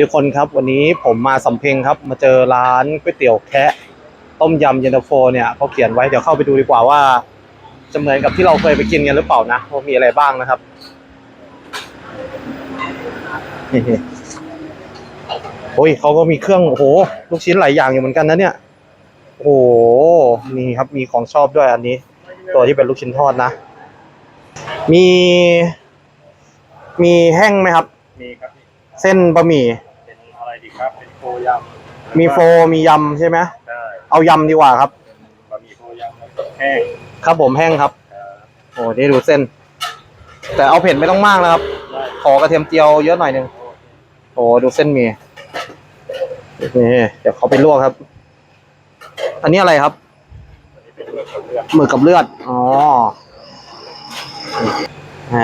ทุกคนครับวันนี้ผมมาสำเพ็งครับ มาเจอร้านก๋วยเตี๋ยวแคะต้มยำเย็นตาโฟเนี่ยเขาเขียนไว้เดี๋ยวเข้าไปดูดีกว่าว่าจะเหมือนกับที่เราเคยไปกินกันหรือเปล่านะว่ามีอะไรบ้างนะครับนี่โอ้ยเขาก็มีเครื่องโอ้โหลูกชิ้นหลายอย่างอยู่เหมือนกันนะเนี่ยโอ้โหนี่ครับมีของชอบด้วยอันนี้ ตัวที่เป็นลูกชิ้นทอดนะ มี มีแห้งไหมครับมีครับพี่เส้นบะหมี่เป็นอะไรดี ครับเป็นโฟยำมีโฟมียำใช่ไหมใช่เอายำดีกว่าครับบะหมี่โฟยำแล้วก็แห้งครับผมแห้งครับครับโอ้นี่ดูเส้น แต่เอาเผ็ดไม่ต้องมากนะครับได้ขอกระเทียมเจียวเยอะหน่อยหนึงโอ้ดูเส้นหมีนี่เดี๋ยวเขาไปลวกครับ อันนี้อะไรครับอันนี้เป็นเลือดกับเลือดหมึกกับเลือดอ๋อแหม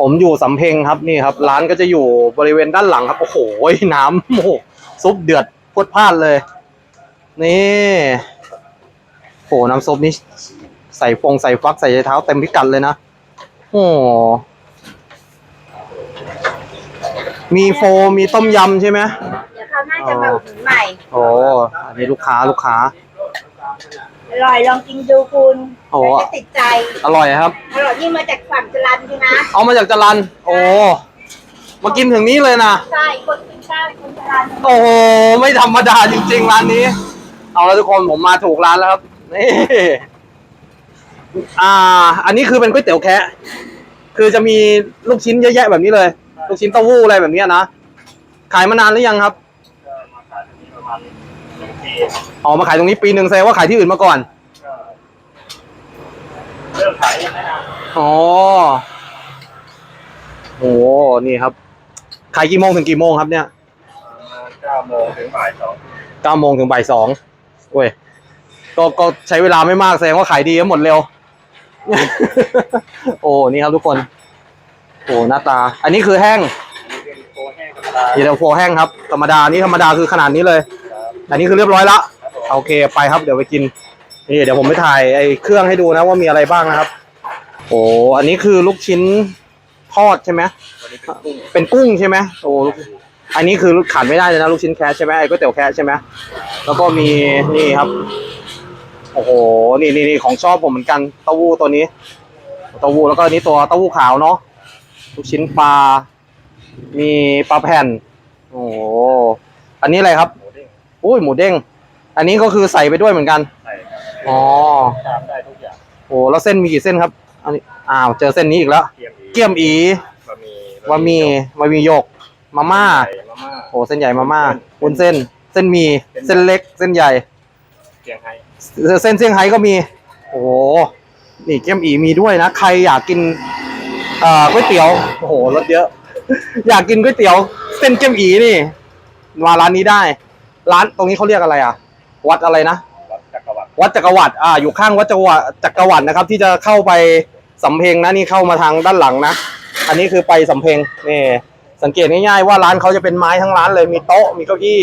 ผมอยู่สำเพ็งครับนี่ครับ ร้านก็จะอยู่บริเวณด้านหลังครับ โอ้โหน้ำโอ้โห ซุปเดือดพรวดพลาดเลย นี่โอ้โหน้ำซุปนี่ใส่ฟงใส่ฟักใส่ใจเท้าเต็มพิกัดเลยนะโอ้มีโฟมีต้มยำใช่ไหมเดี๋ยวเขาวหน่าจะมาอุดหนุนใหม่ โอ้อันนี้ลูกค้าลูกค้า อร่อยลองกินดูคุณโอ้เดี๋ยวจะติดใจ อร่อยครับ อร่อยยิ่งมาจากฝั่งจรันใช่ไหมเอามาจากจรันโอ้มากินถึงนี้เลยนะ ใช่คนกิ นข้าวเป็นคนจรันโอ้โหไม่ธรรมดาจริง ๆ ร้านนี้ เอาล้วทุกคนผมมาถูกร้านแล้วครับนี่อ่า อันนี้คือเป็นก๋วยเตี๋ยวแคะคือจะมีลูกชิ้นเยอะแยะแบบนี้เลย ลูกชิ้นเต้าหู้อะไรแบบเนี้ยนะขายมานานหรือยังครับก็มาขายที่นี่ประมาณหนึ่งปีออกมาขายตรงนี้ปีหนึ่งแสดงว่าขายที่อื่นมาก่อนก็เริ่มขายยังไงนะอ๋อโอ้นี่ครับ ขายกี่โมงถึงกี่โมงครับเนี่ย ก้าโมงถึงบ่ายสองเก้าโมงถึงบ่ายสองเว้ยก็ก็ใช้เวลาไม่มากแสดงว่าขายดีก็หมดเร็ว โอ้นี่ครับทุกคน โอ้หน้าตา อันนี้คือแห้งอันนี้เป็นโฟแห้งธรรมดาเย็นตาโฟแห้งครับธรรมดานี่ธรรมดาคือขนาดนี้เลยครับอันนี้คือเรียบร้อยละครับผมโอเคไปครับเดี๋ยวไปกินนี่เดี๋ยวผมไปถ่ายไอ้เครื่องให้ดูนะว่ามีอะไรบ้างนะครับ โอ้อันนี้คือลูกชิ้นทอดใช่ไหมวันนี้เป็นกุ้งเป็นกุ้งใช่ไหมโอ้ลูก อันนี้คือขาดไม่ได้เลยนะลูกชิ้นแคชใช่ไหมไอ้ก๋วยเตี๋ยวแคชใช่ไหมแล้วก็มีนี่ครับโอ้โหนี่นี่นี่ของชอบผมเหมือนกันเต้าหู้ตัวนี้เต้าหู้แล้วก็อันนี้ตัวเต้าหู้ขาวเนาะลูกชิ้นปลา มีปลาแผ่น โอ้โหอันนี้อะไรครับหมูเด้งอุ้ยหมูเด้ง อันนี้ก็คือใส่ไปด้วยเหมือนกันใส่ครับอ๋อตามได้ทุกอย่างโอ้แล้วเส้นมีกี่เส้นครับ อันนี้อ้าวเจอเส้นนี้อีกแล้ว เกี๊ยมอีเกี๊ยมอีบะหมี่บะหมี่บะหมี่หยก มาม่าไก่มาม่า โอ้เส้นใหญ่มาม่าวุ้นเส้น เส้นหมีเส้นเส้นเล็ก เส้นใหญ่ เกียงไฮ้เส้นเซี่ยงไฮ้ก็มี โอ้โห นี่เกี๊ยมอีมีด้วยนะ ใครอยากกินเอ่อก๋วยเตี๋ยว โอ้โหรสเยอะ อยากกินก๋วยเตี๋ยว เส้นเกี๊ยมอีนี่ มาร้านนี้ได้ ร้านตรงนี้เขาเรียกอะไรอะ วัดอะไรนะ วัดจักรวรรดิวัดจักรวรรดิอ่า อยู่ข้างวัดจักรวรรดิจักรวรรดินะครับ ที่จะเข้าไปสำเพ็งนะ นี่เข้ามาทางด้านหลังนะ อันนี้คือไปสำเพ็งนี่ สังเกตง่ายๆว่าร้านเขาจะเป็นไม้ทั้งร้านเลย มีโต๊ะมีเก้าอี้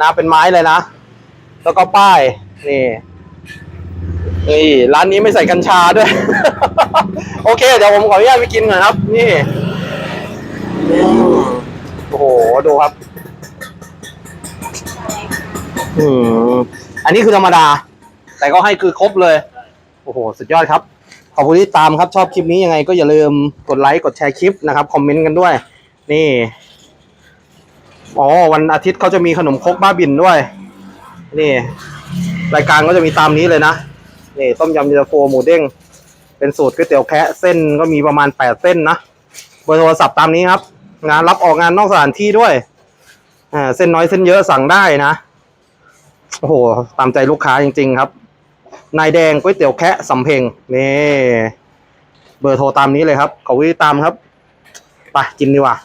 นะเป็นไม้เลยนะ แล้วก็ป้ายนี่นี่ร้านนี้ไม่ใส่กัญชาด้วย โอเค เดี๋ยวผมขออนุญาตไปกินหน่อยครับ นี่โอ้โหดูครับอืมอันนี้คือธรรมดา แต่ก็ให้คือครบเลย โอ้โห สุดยอดครับ ขอบคุณที่ตามครับ ชอบคลิปนี้ยังไงก็อย่าลืมกดไลค์ กดแชร์คลิปนะครับ คอมเมนต์กันด้วย นี่ อ๋อ วันอาทิตย์เขาจะมีขนมครกบ้าบินด้วย นี่ รายการก็จะมีตามนี้เลยนะ นี่ ต้มยำเย็นตาโฟหมูเด้ง เป็นสูตรก๋วยเตี๋ยวแคะเส้นก็มีประมาณแปดเส้นนะ เบอร์โทรศัพท์ตามนี้ครับ งานรับออกงานนอกสถานที่ด้วย อ่า เส้นน้อยเส้นเยอะสั่งได้นะ โอ้โห ตามใจลูกค้าจริง ๆ ครับ นายแดงก๋วยเตี๋ยวแคะสำเพ็งนี่ เบอร์โทรตามนี้เลยครับขอบคุณที่ตามครับ ไปกินดีกว่า